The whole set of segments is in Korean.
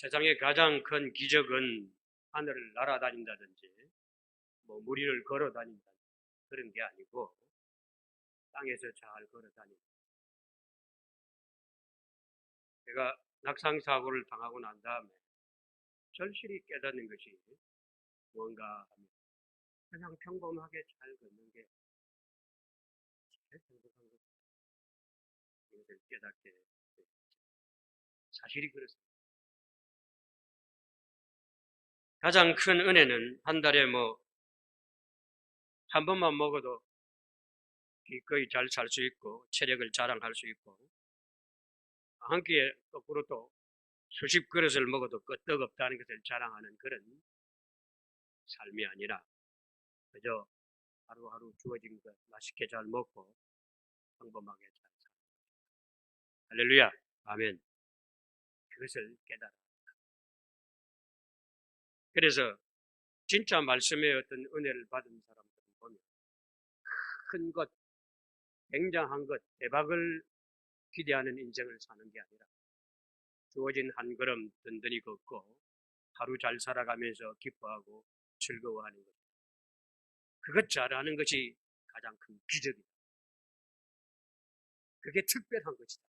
세상의 가장 큰 기적은 하늘을 날아다닌다든지 뭐 무리를 걸어 다닌다 그런 게 아니고 땅에서 잘 걸어 다닌다. 제가 낙상 사고를 당하고 난 다음에 절실히 깨닫는 것이 뭔가 하면 그냥 평범하게 잘 걷는 게 제일 행복한 것 이것을 깨닫게 됐죠. 사실이 그렇습니다. 가장 큰 은혜는 한 달에 뭐 한 번만 먹어도 기꺼이 잘 살 수 있고 체력을 자랑할 수 있고 한 끼에 거꾸로 또 수십 그릇을 먹어도 끄떡없다는 것을 자랑하는 그런 삶이 아니라 그저 하루하루 주어진 것 맛있게 잘 먹고 평범하게 잘 살고 할렐루야. 아멘. 그것을 깨달아 그래서 진짜 말씀의 어떤 은혜를 받은 사람들을 보면 큰 것, 굉장한 것, 대박을 기대하는 인생을 사는 게 아니라 주어진 한 걸음 든든히 걷고 하루 잘 살아가면서 기뻐하고 즐거워하는 것. 그것 잘하는 것이 가장 큰 기적이다. 그게 특별한 것이다.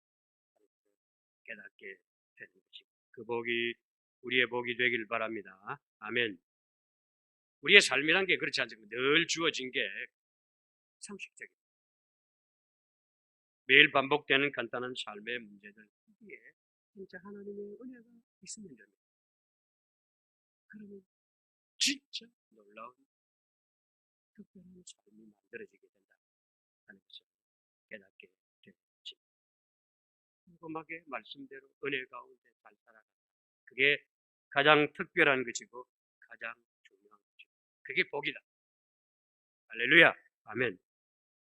깨닫게 되는 것입니다. 그 복이 우리의 복이 되길 바랍니다. 아멘. 우리의 삶이란 게 그렇지 않습니까? 늘 주어진 게 상식적입니다. 매일 반복되는 간단한 삶의 문제들 여기에 진짜 하나님의 은혜가 있으면 됩니다. 그러면 진짜 놀라운 특별한 삶이 만들어지게 된다 하는 것을 깨닫게 되지. 평범하게 말씀대로 은혜 가운데 잘 살아간다. 그게 가장 특별한 것이고 가장 중요한 것이고 그게 복이다. 할렐루야. 아멘.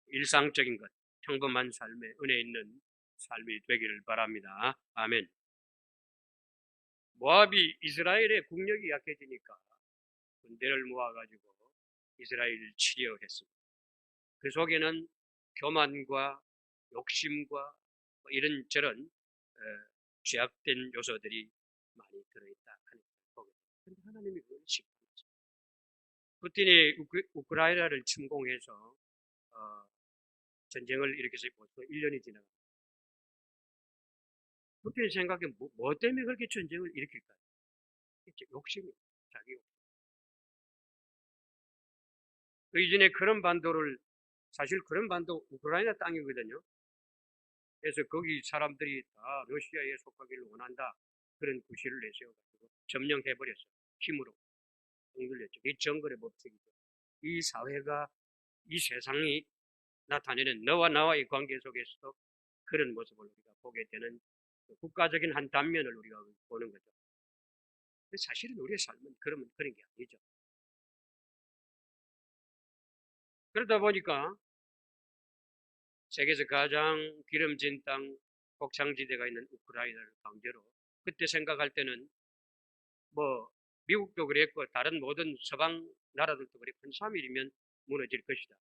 일상적인 것, 평범한 삶에 은혜 있는 삶이 되기를 바랍니다. 아멘. 모압이 이스라엘의 국력이 약해지니까 군대를 모아가지고 이스라엘을 치려 했습니다. 그 속에는 교만과 욕심과 뭐 이런 저런 죄악된 요소들이 그런데 하나님이 심판하죠. 푸틴이 우크, 라이나를 침공해서 어, 전쟁을 일으켜서 벌써 1년이 지나갑니다. 푸틴 생각에 뭐, 뭐, 때문에 그렇게 전쟁을 일으킬까요? 욕심이 자기 욕심. 그 이전에 그런 반도를 사실 그런 반도 우크라이나 땅이거든요. 그래서 거기 사람들이 다 러시아에 속하기를 원한다. 그런 구실을 내세워가지고 점령해버렸어요. 힘으로. 흔들렸죠. 이 정글의 법칙이죠. 이 사회가, 이 세상이 나타내는 너와 나와의 관계 속에서도 그런 모습을 우리가 보게 되는 국가적인 한 단면을 우리가 보는 거죠. 사실은 우리의 삶은 그러면 그런 게 아니죠. 그러다 보니까 세계에서 가장 기름진 땅, 곡창지대가 있는 우크라이나를 강제로 그때 생각할 때는 뭐 미국도 그랬고 다른 모든 서방 나라들도 그랬고 한 3일이면 무너질 것이다.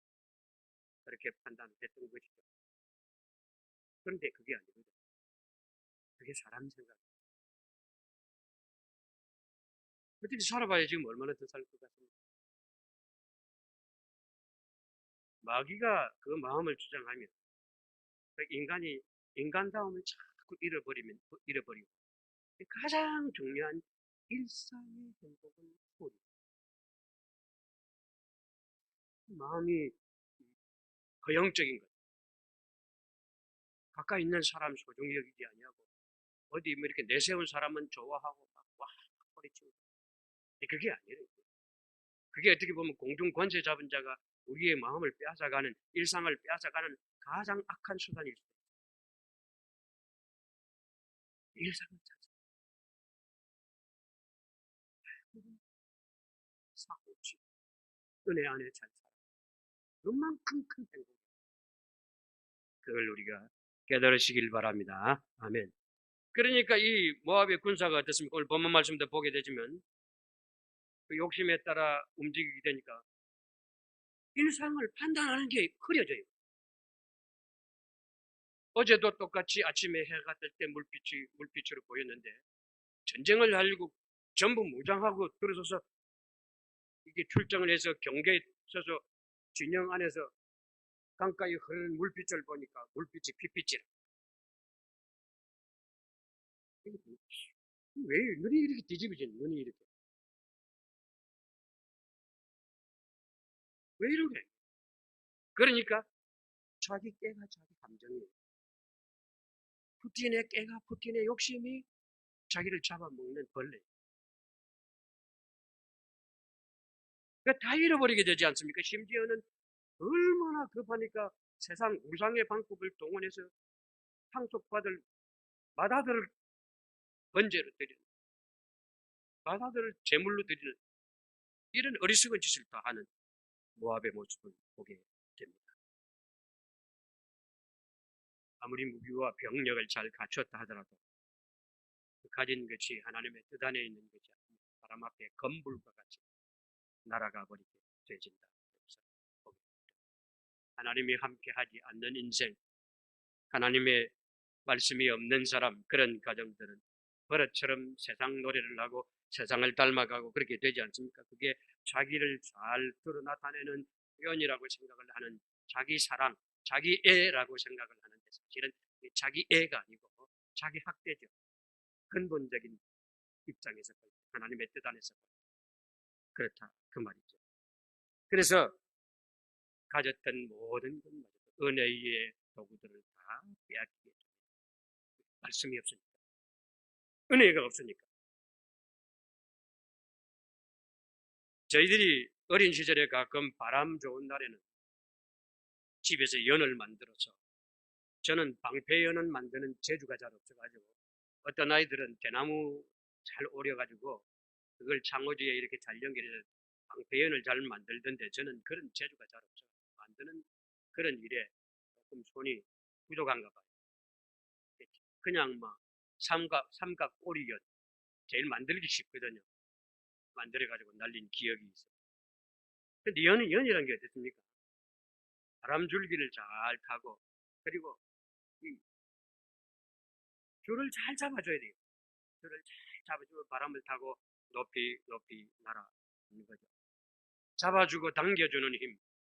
그렇게 판단했던 것이죠. 그런데 그게 아니거든. 그게 사람 생각. 어떻게 살아봐야 지금 얼마나 더 살 것 같습니까? 마귀가 그 마음을 주장하면 그 인간이 인간다움을 자꾸 잃어버리면 잃어버리고 가장 중요한 일상의 행복은 소리. 마음이 거영적인 것. 가까이 있는 사람 소중히 여기지 아니하고 어디 뭐 이렇게 내세운 사람은 좋아하고 막와 소리치고 그게 아니에요. 그게 어떻게 보면 공중 권세 잡은 자가 우리의 마음을 빼앗아가는 일상을 빼앗아가는 가장 악한 수단일 수도 있어요. 일상을 은혜 안에 잘 살아. 그만큼 큰 행복. 그걸 우리가 깨달으시길 바랍니다. 아멘. 그러니까 이 모압의 군사가 어떻습니까? 오늘 본문 말씀도 보게 되지만 그 욕심에 따라 움직이게 되니까 일상을 판단하는 게 흐려져요. 어제도 똑같이 아침에 해가 뜰 때 물빛이 물빛으로 보였는데 전쟁을 하려고 전부 무장하고 들어서서 이게 출정을 해서 경계에 서서 진영 안에서 강가에 흐르는 물빛을 보니까 물빛이 빛빛이라. 왜 눈이 이렇게 뒤집어진 눈이 이렇게? 왜 이러게? 그러니까 자기 깨가 자기 감정이에요. 푸틴의 깨가 푸틴의 욕심이 자기를 잡아먹는 벌레. 그러니까 다 잃어버리게 되지 않습니까? 심지어는 얼마나 급하니까 세상 우상의 방법을 동원해서 상속받을 마다들을 번제로 드리는 마다들을 제물로 드리는 이런 어리석은 짓을 다 하는 모압의 모습을 보게 됩니다. 아무리 무기와 병력을 잘 갖췄다 하더라도 그 가진 것이 하나님의 뜻 안에 있는 것이 아니라 바람 앞에 검불과 같이 날아가 버리게 되진다. 하나님이 함께하지 않는 인생, 하나님의 말씀이 없는 사람, 그런 가정들은 버릇처럼 세상 노래를 하고 세상을 닮아가고 그렇게 되지 않습니까? 그게 자기를 잘 드러 나타내는 표현이라고 생각을 하는 자기 사랑, 자기 애라고 생각을 하는데 사실은 자기 애가 아니고 자기 학대죠. 근본적인 입장에서 하나님의 뜻 안에서 그렇다 그 말이죠. 그래서 가졌던 모든 것마저 은혜의 도구들을 다 빼앗기게 됩니다. 말씀이 없으니까. 은혜가 없으니까. 저희들이 어린 시절에 가끔 바람 좋은 날에는 집에서 연을 만들어서 저는 방패연을 만드는 재주가 잘 없어가지고 어떤 아이들은 대나무 잘 오려가지고 그걸 창호지에 이렇게 잘 연결해서 방패연을 잘 만들던데 저는 그런 재주가 잘 없어요. 만드는 그런 일에 조금 손이 부족한가 봐요. 그냥 막 삼각, 삼각 꼬리연 제일 만들기 쉽거든요. 만들어가지고 날린 기억이 있어요. 근데 연, 연이라는 게 어떻습니까? 바람 줄기를 잘 타고 그리고 이 줄을 잘 잡아줘야 돼요. 줄을 잘 잡아주고 바람을 타고 높이 높이 날아가는 거죠. 잡아주고 당겨주는 힘,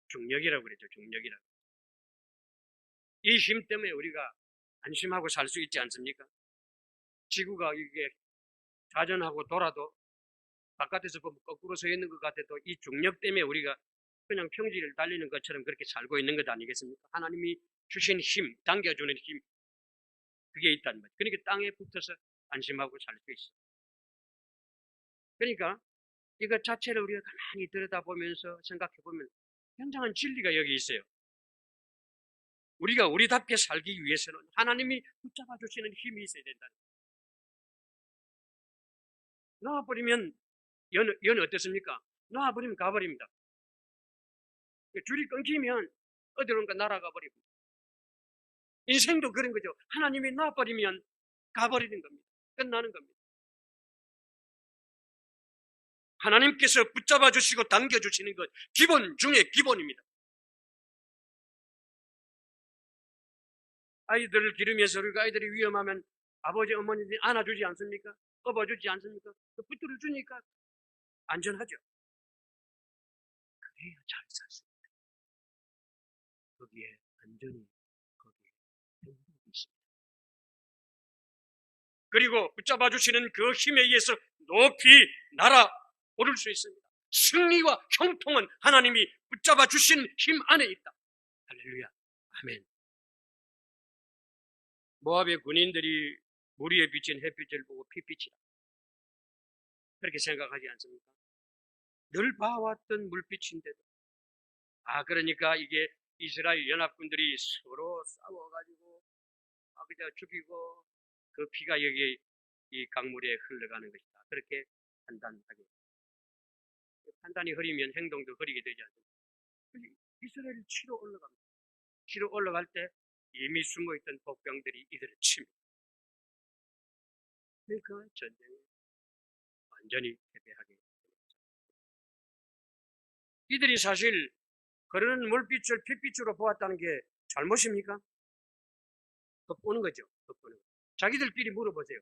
중력이라고 그랬죠. 중력이라고. 이 힘 때문에 우리가 안심하고 살 수 있지 않습니까? 지구가 이게 좌전하고 돌아도 바깥에서 보면 거꾸로 서 있는 것 같아도 이 중력 때문에 우리가 그냥 평지를 달리는 것처럼 그렇게 살고 있는 것 아니겠습니까? 하나님이 주신 힘, 당겨주는 힘, 그게 있다는 거죠. 그러니까 땅에 붙어서 안심하고 살 수 있어요. 그러니까 이것 자체를 우리가 가만히 들여다보면서 생각해보면 굉장한 진리가 여기 있어요. 우리가 우리답게 살기 위해서는 하나님이 붙잡아 주시는 힘이 있어야 된다는. 놔버리면 연, 연 어떻습니까? 놔버리면 가버립니다. 줄이 끊기면 어디론가 날아가 버리고 인생도 그런 거죠. 하나님이 놔버리면 가버리는 겁니다. 끝나는 겁니다. 하나님께서 붙잡아 주시고 당겨 주시는 것 기본 중에 기본입니다. 아이들을 기르면서 우리가 아이들이 위험하면 아버지 어머니들이 안아주지 않습니까? 업어주지 않습니까? 붙들어 주니까 안전하죠. 그래야 잘 살 수 있다. 거기에 안전이 거기에 행복이 있습니다. 그리고 붙잡아 주시는 그 힘에 의해서 높이 날아 오를 수 있습니다. 승리와 형통은 하나님이 붙잡아 주신 힘 안에 있다. 할렐루야. 아멘. 모압의 군인들이 물 위에 비친 햇빛을 보고 피빛이다. 그렇게 생각하지 않습니까? 늘 봐왔던 물빛인데도. 아, 그러니까 이게 이스라엘 연합군들이 서로 싸워가지고, 아, 그저 죽이고, 그 피가 여기 이 강물에 흘러가는 것이다. 그렇게 판단하게. 판단이 흐리면 행동도 흐리게 되지 않습니까? 이스라엘이 치러 올라갑니다. 치러 올라갈 때 이미 숨어있던 복병들이 이들을 칩니다. 그러니까 전쟁에 완전히 패배하게 됩니다. 이들이 사실 그러는 물빛을 핏빛으로 보았다는 게 잘못입니까? 겉보는 거죠. 겉보는 거. 자기들끼리 물어보세요.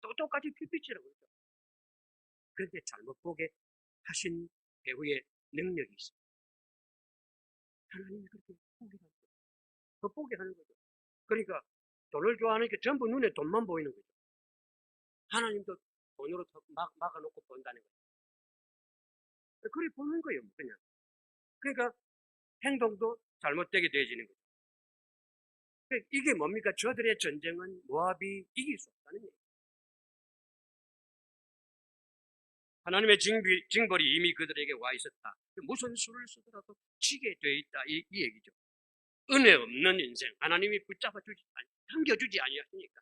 또 똑같이 피피치라고 그러죠. 그런데 잘못 보게 하신 배우의 능력이 있어요. 하나님이 그렇게 보게 하는 거죠. 겉보게 하는 거죠. 그러니까 돈을 좋아하니까 전부 눈에 돈만 보이는 거죠. 하나님도 돈으로 더 막, 막아놓고 본다는 거죠. 그래 보는 거예요, 그냥. 그러니까 행동도 잘못되게 되어지는 거죠. 그러니까 이게 뭡니까? 저들의 전쟁은 모압이 이길 수 없다는 얘기예요. 하나님의 징벌이 이미 그들에게 와 있었다. 무슨 수를 쓰더라도 지게 돼 있다. 이, 이 얘기죠. 은혜 없는 인생. 하나님이 붙잡아 주지, 아니, 당겨주지 아니하시니까.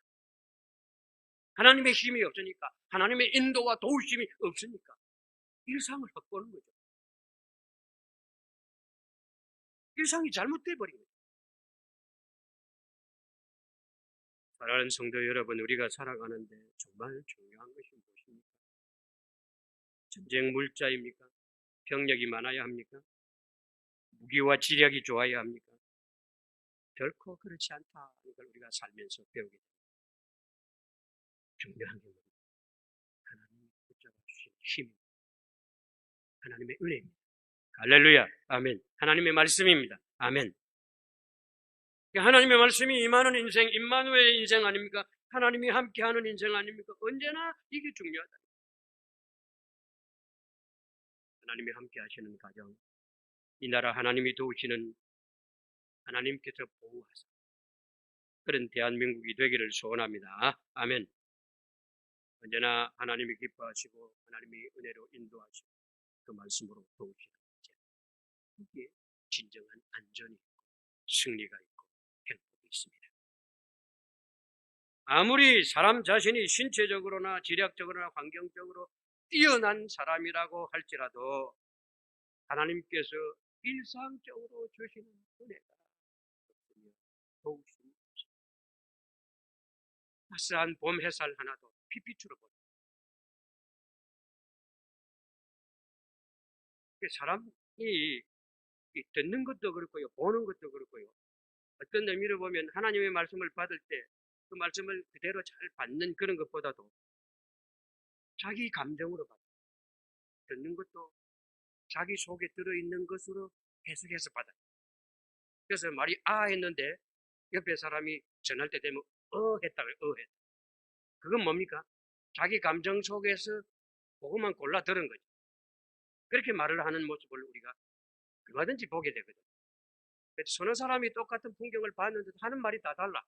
하나님의 힘이 없으니까. 하나님의 인도와 도우심이 없으니까. 일상을 헛보는 거죠. 일상이 잘못돼 버린 거죠. 사랑하는 성도 여러분, 우리가 살아가는데 정말 중요한 것이 무엇입니까? 전쟁 물자입니까? 병력이 많아야 합니까? 무기와 지력이 좋아야 합니까? 결코 그렇지 않다는 걸 우리가 살면서 배우게 됩니다. 중요한 게 뭡니까? 하나님이 붙잡아 주신 힘, 하나님의 은혜입니다. 할렐루야, 아멘. 하나님의 말씀입니다. 아멘. 하나님의 말씀이 임하는 인생, 임마누엘의 인생 아닙니까? 하나님이 함께하는 인생 아닙니까? 언제나 이게 중요하다. 하나님이 함께 하시는 가정, 이 나라 하나님이 도우시는 하나님께서 보호하사 그런 대한민국이 되기를 소원합니다. 아멘. 언제나 하나님이 기뻐하시고 하나님이 은혜로 인도하시고 그 말씀으로 도우시는 자, 이게 진정한 안전이 있고 승리가 있고 행복이 있습니다. 아무리 사람 자신이 신체적으로나 지략적으로나 환경적으로 뛰어난 사람이라고 할지라도 하나님께서 일상적으로 주시는 은혜가 없으며 없습니다. 따스한 봄 햇살 하나도 피피추로 보입니다. 사람이 듣는 것도 그렇고요, 보는 것도 그렇고요. 어떤 의미로 보면 하나님의 말씀을 받을 때 그 말씀을 그대로 잘 받는 그런 것보다도 자기 감정으로 받아. 듣는 것도 자기 속에 들어있는 것으로 해석해서 받아. 그래서 말이 아 했는데 옆에 사람이 전할 때 되면 어 했다고 어 했다. 그건 뭡니까? 자기 감정 속에서 그것만 골라 들은 거죠. 그렇게 말을 하는 모습을 우리가 얼마든지 보게 되거든. 그래서 서너 사람이 똑같은 풍경을 봤는데 하는 말이 다 달라.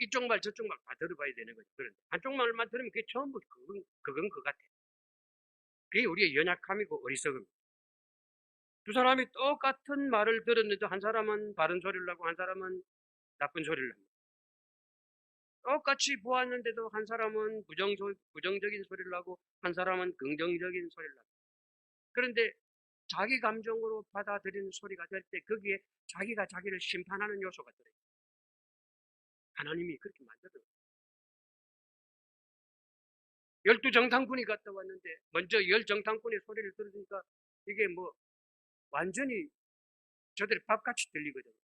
이쪽 말 저쪽 말 다 들어봐야 되는 거죠. 그런데 한쪽 말만 들으면 그게 전부 그건, 그건 그 같아. 그게 우리의 연약함이고 어리석음입니다. 두 사람이 똑같은 말을 들었는데 한 사람은 바른 소리를 하고 한 사람은 나쁜 소리를 합니다. 똑같이 보았는데도 한 사람은 부정, 부정적인 소리를 하고 한 사람은 긍정적인 소리를 합니다. 그런데 자기 감정으로 받아들이는 소리가 될 때 거기에 자기가 자기를 심판하는 요소가 들어요. 하나님이 그렇게 만들어. 열두 정탐꾼이 갔다 왔는데 먼저 열 정탐꾼의 소리를 들으니까 이게 뭐 완전히 저들이 밥같이 들리거든요.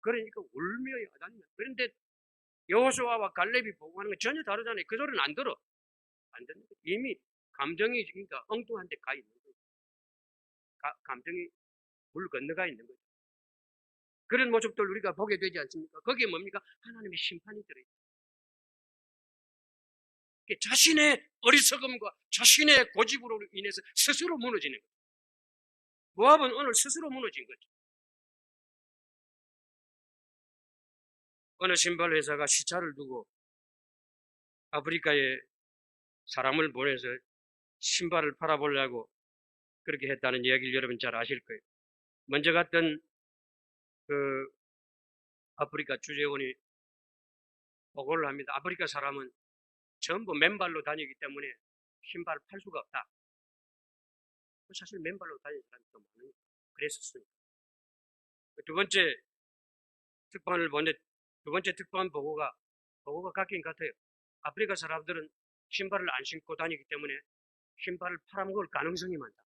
그러니까 울며 야단이야. 그런데 여호수아와 갈렙이 보고 하는 건 전혀 다르잖아요. 그 소리는 안 들어. 안 듣는 거. 이미 감정이 그러니까 엉뚱한 데 가 있는. 가, 감정이 물 건너가 있는 거죠. 그런 모습들 우리가 보게 되지 않습니까? 거기에 뭡니까? 하나님의 심판이 들어있다. 자신의 어리석음과 자신의 고집으로 인해서 스스로 무너지는 거죠. 모압은 오늘 스스로 무너진 거죠. 어느 신발 회사가 시차를 두고 아프리카에 사람을 보내서 신발을 팔아보려고 그렇게 했다는 이야기를 여러분 잘 아실 거예요. 먼저 갔던 그 아프리카 주재원이 보고를 합니다. 아프리카 사람은 전부 맨발로 다니기 때문에 신발을 팔 수가 없다. 사실 맨발로 다니는 사람이 더 많으니까 그랬었으니까. 두 번째 특판을 보내 두 번째 특판 보고가 보고가 같긴 같아요. 아프리카 사람들은 신발을 안 신고 다니기 때문에 신발을 팔아먹을 가능성이 많다.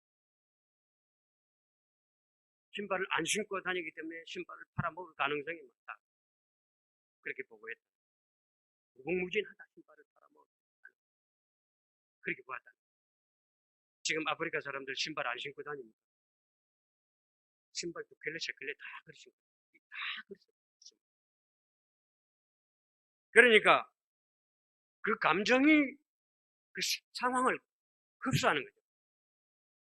신발을 안 신고 다니기 때문에 신발을 팔아먹을 가능성이 많다. 그렇게 보고했다. 무궁무진하다 신발을 팔아먹었다. 그렇게 보았다. 지금 아프리카 사람들 신발 안 신고 다닙니다. 신발 두 켤레, 세 켤레 다 그렇게 신고 다 그렇게 신고. 그러니까 그 감정이 그 시- 상황을 흡수하는 거죠.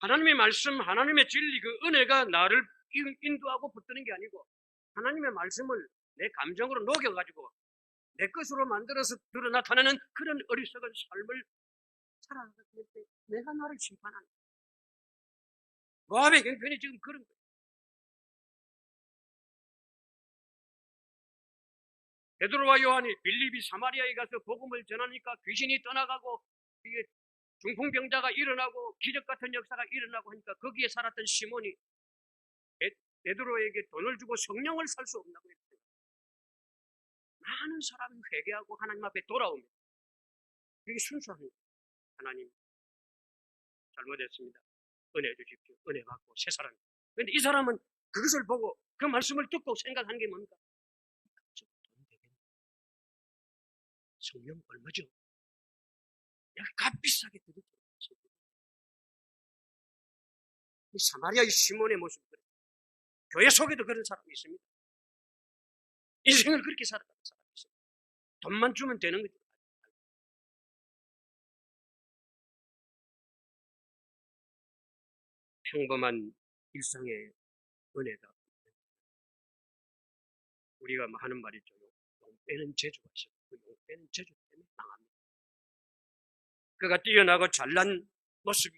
하나님의 말씀, 하나님의 진리, 그 은혜가 나를 인- 인도하고 붙드는 게 아니고 하나님의 말씀을 내 감정으로 녹여가지고 내 것으로 만들어서 드러 나타내는 그런 어리석은 삶을 때문에 내가 나를 심판하는 거야. 모압의 경편이 지금 그런 거예요. 베드로와 요한이 빌립이 사마리아에 가서 복음을 전하니까 귀신이 떠나가고 이게 중풍병자가 일어나고 기적 같은 역사가 일어나고 하니까 거기에 살았던 시몬이 베, 베드로에게 돈을 주고 성령을 살 수 없다고 했어요. 많은 사람이 회개하고 하나님 앞에 돌아옵니다. 이게 순수한 거예요. 하나님 잘못했습니다. 은혜 주십시오. 은혜 받고 새 사람. 그런데 이 사람은 그것을 보고 그 말씀을 듣고 생각한 게? 저돈 되겠네. 성령 얼마죠? 값비싸게 들었죠. 이 사마리아의 시몬의 모습 그래. 교회 속에도 그런 사람이 있습니다. 인생을 그렇게 살아가는 사람이 있습니다. 돈만 주면 되는 거죠. 평범한 일상의 은혜가 우리가 뭐 하는 말이 있죠. 용 빼는 재주가 있어요. 그 용 빼는 재주 때문에 망합니다. 그가 뛰어나고 잘난 모습이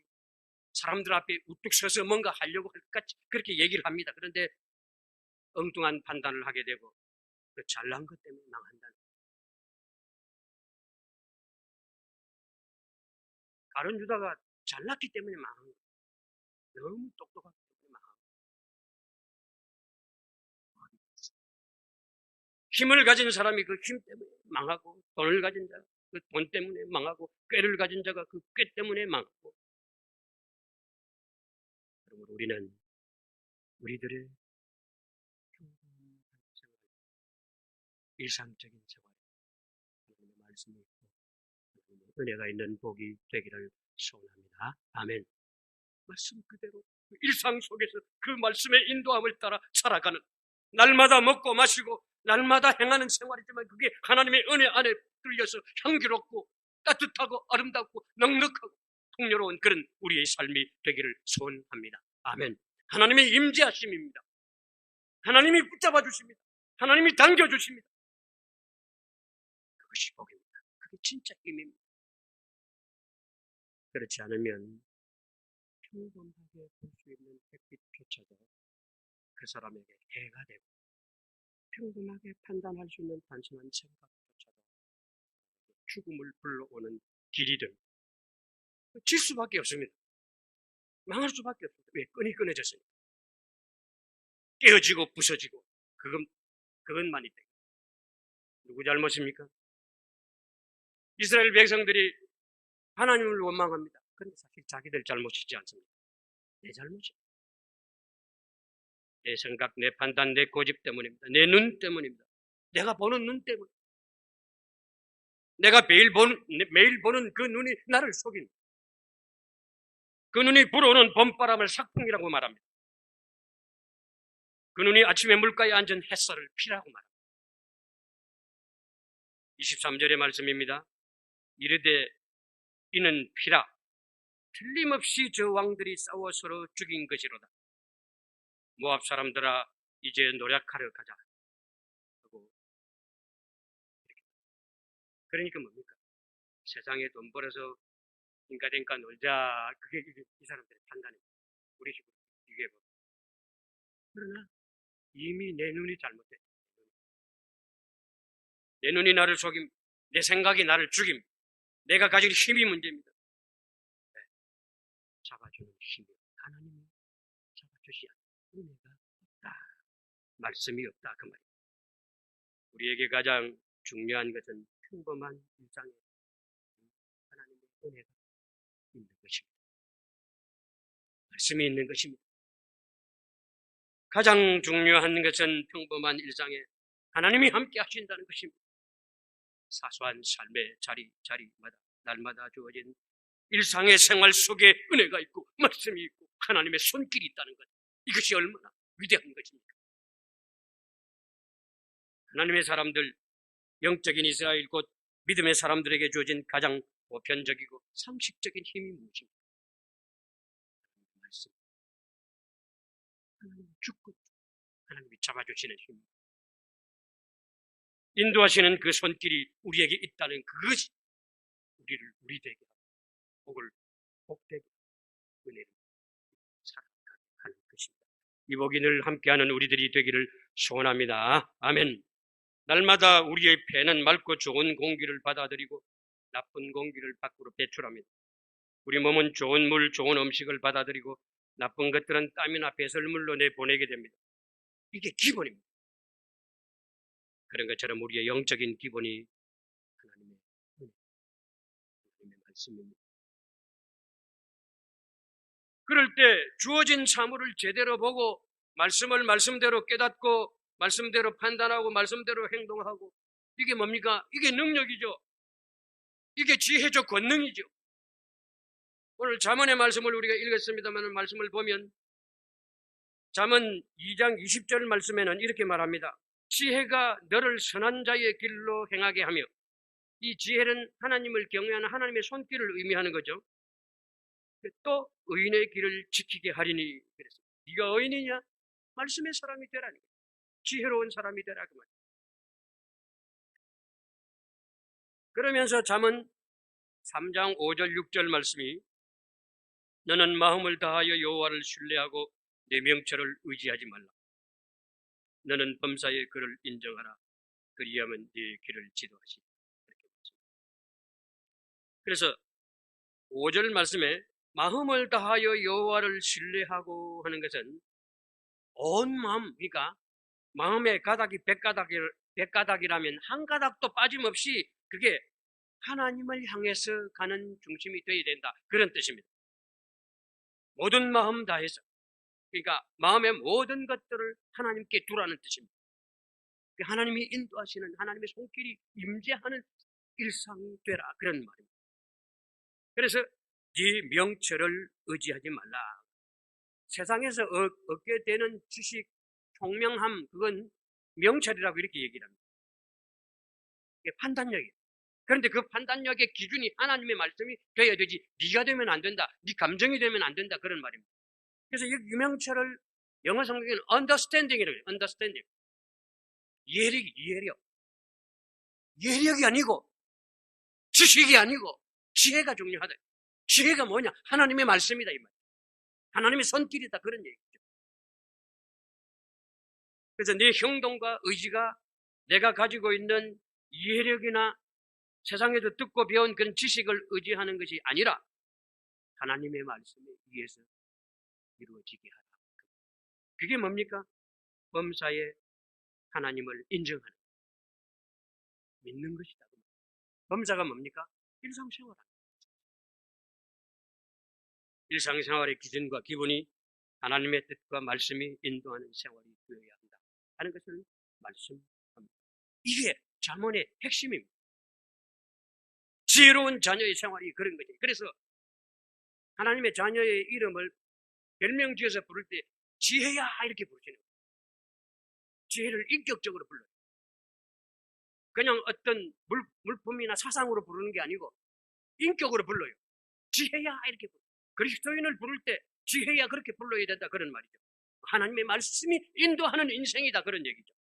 사람들 앞에 우뚝 서서 뭔가 하려고 할 것 같이 그렇게 얘기를 합니다. 그런데 엉뚱한 판단을 하게 되고 그 잘난 것 때문에 망한다는 가론 유다가 잘났기 때문에 망한 거예요. 너무 똑똑하기 때문에 망한 거예요. 힘을 가진 사람이 그 힘 때문에 망하고 돈을 가진 자가 그 돈 때문에 망하고 꾀를 가진 자가 그 꾀 때문에 망하고 그러므로 우리는 우리들의 평범한 생활, 일상적인 생활, 하나님의 말씀이 있고 하나님의 은혜가 있는 복이 되기를 소원합니다. 아멘. 말씀 그대로 그 일상 속에서 그 말씀의 인도함을 따라 살아가는 날마다 먹고 마시고 날마다 행하는 생활이지만 그게 하나님의 은혜 안에 들려서 향기롭고 따뜻하고 아름답고 넉넉하고 풍요로운 그런 우리의 삶이 되기를 소원합니다. 아멘. 하나님의 임재하심입니다. 하나님이 붙잡아 주십니다. 하나님이 당겨 주십니다. 그것이 복입니다. 그게 진짜 힘입니다. 그렇지 않으면 평범하게 볼 수 있는 햇빛조차도 그 사람에게 해가 되고 평범하게 판단할 수 있는 단순한 생각조차도 죽음을 불러오는 길이 됩니다. 질 수밖에 없습니다. 망할 수밖에 없습니다. 왜? 끈이 끊어졌으니까. 깨어지고 부서지고 그건, 그것만이 돼. 누구 잘못입니까? 이스라엘 백성들이 하나님을 원망합니다. 그런데 사실 자기들 잘못이지 않습니다. 내 잘못이야. 내 생각, 내 판단, 내 고집 때문입니다. 내 눈 때문입니다. 내가 보는 눈 때문. 내가 매일 보는, 매일 보는 그 눈이 나를 속인. 그 눈이 불어오는 봄바람을 삭풍이라고 말합니다. 그 눈이 아침에 물가에 앉은 햇살을 피라고 말합니다. 23절의 말씀입니다. 이르되 이는 피라 틀림없이 저 왕들이 싸워 서로 죽인 것이로다. 모압 사람들아 이제 노력하러 가자. 그러니까 뭡니까? 세상에 돈 벌어서 인가den가 놀자. 그게 이- 이 사람들의 판단입니다. 우리 식으로 비교해보 그러나 이미 내 눈이 잘못됐. 내 눈이 나를 속임, 내 생각이 나를 죽임, 내가 가진 힘이 문제입니다. 네. 잡아주는 힘이 하나님이 잡아주시 않는 은혜가 없다. 말씀이 없다. 그 말이에요. 우리에게 가장 중요한 것은 평범한 일상에 하나님의 은혜가 있는 것입니다. 말씀이 있는 것입니다. 가장 중요한 것은 평범한 일상에 하나님이 함께 하신다는 것입니다. 사소한 삶의 자리, 자리마다, 날마다 주어진 일상의 생활 속에 은혜가 있고, 말씀이 있고, 하나님의 손길이 있다는 것. 이것이 얼마나 위대한 것입니까? 하나님의 사람들, 영적인 이스라엘 곧 믿음의 사람들에게 주어진 가장 보편적이고 상식적인 힘이 무엇입니까? 말씀. 하나님 죽고 하나님이 잡아주시는 힘. 인도하시는 그 손길이 우리에게 있다는 그것이 우리를 우리 되게 하고 복을 복되게 은혜를 살아가게 하는 것입니다. 이늘 함께하는 우리들이 되기를 소원합니다. 아멘. 날마다 우리의 폐는 맑고 좋은 공기를 받아들이고 나쁜 공기를 밖으로 배출합니다. 우리 몸은 좋은 물, 좋은 음식을 받아들이고 나쁜 것들은 땀이나 배설물로 내보내게 됩니다. 이게 기본입니다. 그런 것처럼 우리의 영적인 기본이 하나님의 하나님의 말씀입니다. 그럴 때 주어진 사물을 제대로 보고 말씀을 말씀대로 깨닫고 말씀대로 판단하고 말씀대로 행동하고 이게 뭡니까? 이게 능력이죠. 이게 지혜적 권능이죠. 오늘 잠언의 말씀을 우리가 읽었습니다만 말씀을 보면 잠언 2장 20절 말씀에는 이렇게 말합니다. 지혜가 너를 선한 자의 길로 행하게 하며 이 지혜는 하나님을 경외하는 하나님의 손길을 의미하는 거죠. 또 의인의 길을 지키게 하리니 그래서 네가 의인이냐? 말씀의 사람이 되라니 지혜로운 사람이 되라 그 말이에요. 그러면서 잠은 3장 5절 6절 말씀이 너는 마음을 다하여 여호와를 신뢰하고 내 명철을 의지하지 말라. 너는 범사의 그를 인정하라. 그리하면 네 길을 지도하시. 그래서 5절 말씀에 마음을 다하여 여호와를 신뢰하고 하는 것은 온 마음, 그러니까 마음의 가닥이 백가닥이, 백가닥이라면 한 가닥도 빠짐없이 그게 하나님을 향해서 가는 중심이 되어야 된다. 그런 뜻입니다. 모든 마음 다해서. 그러니까 마음의 모든 것들을 하나님께 두라는 뜻입니다. 하나님이 인도하시는 하나님의 손길이 임재하는 일상이 되라. 그런 말입니다. 그래서 네 명철을 의지하지 말라. 세상에서 얻게 되는 지식, 총명함, 그건 명철이라고 이렇게 얘기를 합니다. 이게 판단력이에요. 그런데 그 판단력의 기준이 하나님의 말씀이 되어야 되지 네가 되면 안 된다. 네 감정이 되면 안 된다. 그런 말입니다. 그래서 이 유명철을 영어 성경에는 understanding이라고 해요. understanding. 이해력이 이해력. 이해력이 아니고 지식이 아니고 지혜가 중요하다. 지혜가 뭐냐? 하나님의 말씀이다 이 말. 하나님의 손길이다 그런 얘기죠. 그래서 네 행동과 의지가 내가 가지고 있는 이해력이나 세상에서 듣고 배운 그런 지식을 의지하는 것이 아니라 하나님의 말씀에 의해서 이루어지게 하라. 그게 뭡니까? 범사에 하나님을 인정하는 믿는 것이다. 범사가 뭡니까? 일상생활. 일상생활의 기준과 기본이 하나님의 뜻과 말씀이 인도하는 생활이 되어야 한다. 하는 것을 말씀합니다. 이게 자문의 핵심입니다. 지혜로운 자녀의 생활이 그런 거지. 그래서 하나님의 자녀의 이름을 별명 지어서 부를 때 지혜야 이렇게 부르시는 거예요. 지혜를 인격적으로 불러요. 그냥 어떤 물, 물품이나 사상으로 부르는 게 아니고 인격으로 불러요. 지혜야 이렇게 불러요. 그리스도인을 부를 때 지혜야 그렇게 불러야 된다 그런 말이죠. 하나님의 말씀이 인도하는 인생이다 그런 얘기죠.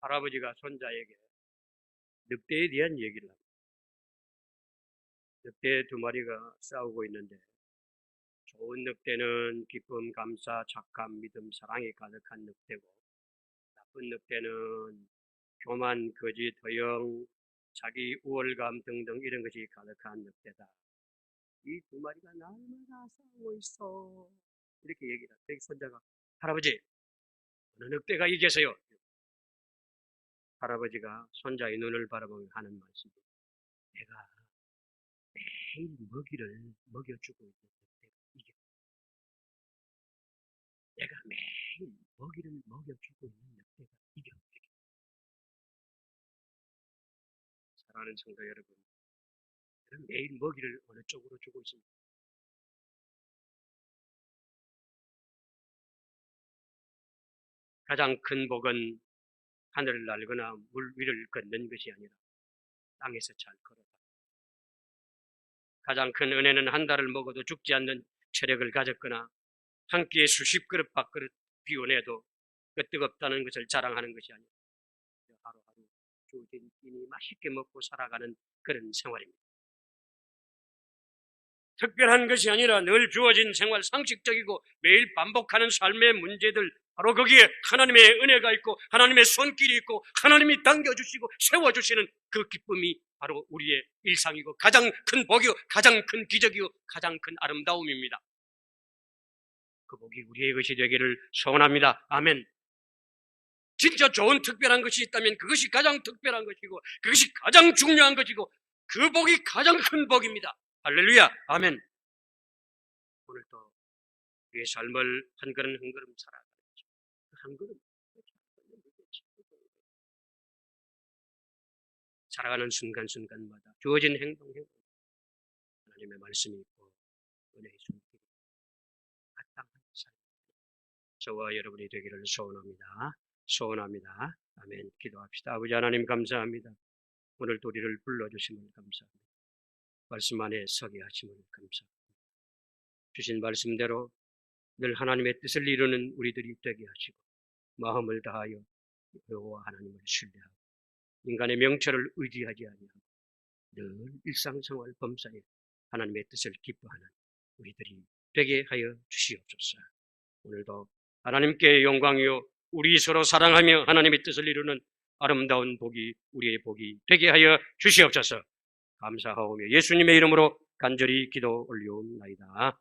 할아버지가 손자에게 늑대에 대한 얘기를 합니다. 늑대 두 마리가 싸우고 있는데 좋은 늑대는 기쁨, 감사, 착감, 믿음, 사랑이 가득한 늑대고 나쁜 늑대는 교만, 거짓, 허영, 자기 우월감 등등 이런 것이 가득한 늑대다. 이 두 마리가 날마다 싸우고 있어. 이렇게 얘기를 하고 손자가 할아버지 어느 늑대가 이겨서요? 할아버지가 손자의 눈을 바라보며 하는 말씀이 내가 매일 먹이를 먹여주고 있는 늑대가 이겨. 내가 매일 먹이를 먹여주고 있는 이게 없게 사랑하는 성도 여러분, 저는 매일 먹이를 어느 쪽으로 주고 있습니다. 가장 큰 복은 하늘을 날거나 물 위를 걷는 것이 아니라 땅에서 잘 걸어가. 가장 큰 은혜는 한 달을 먹어도 죽지 않는 체력을 가졌거나 한 끼에 수십 그릇 밥그릇 비워내도 끄떡없다는 것을 자랑하는 것이 아니라 하루하루 주어진 끼니 맛있게 먹고 살아가는 그런 생활입니다. 특별한 것이 아니라 늘 주어진 생활 상식적이고 매일 반복하는 삶의 문제들 바로 거기에 하나님의 은혜가 있고 하나님의 손길이 있고 하나님이 당겨주시고 세워주시는 그 기쁨이 바로 우리의 일상이고 가장 큰 복이요 가장 큰 기적이요 가장 큰 아름다움입니다. 그 복이 우리의 것이 되기를 소원합니다. 아멘. 진짜 좋은 특별한 것이 있다면 그것이 가장 특별한 것이고 그것이 가장 중요한 것이고 그 복이 가장 큰 복입니다. 할렐루야. 아멘. 오늘도 우리의 삶을 한 걸음 한 걸음 살아가죠. 한 걸음. 살아가는 순간순간마다 주어진 행동, 행동. 하나님의 말씀이 있고 은혜의 손길이 마땅한 삶. 저와 여러분이 되기를 소원합니다. 소원합니다. 아멘. 기도합시다. 아버지 하나님 감사합니다. 오늘 도 우리를 불러주심을 감사합니다. 말씀 안에 서게 하심을 감사합니다. 주신 말씀대로 늘 하나님의 뜻을 이루는 우리들이 되게 하시고 마음을 다하여 여호와 하나님을 신뢰하고 인간의 명철을 의지하지 아니하고 늘 일상생활 범사에 하나님의 뜻을 기뻐하는 우리들이 되게 하여 주시옵소서. 오늘도 하나님께 영광이요 우리 서로 사랑하며 하나님의 뜻을 이루는 아름다운 복이 우리의 복이 되게 하여 주시옵소서. 감사하오며 예수님의 이름으로 간절히 기도 올려옵나이다.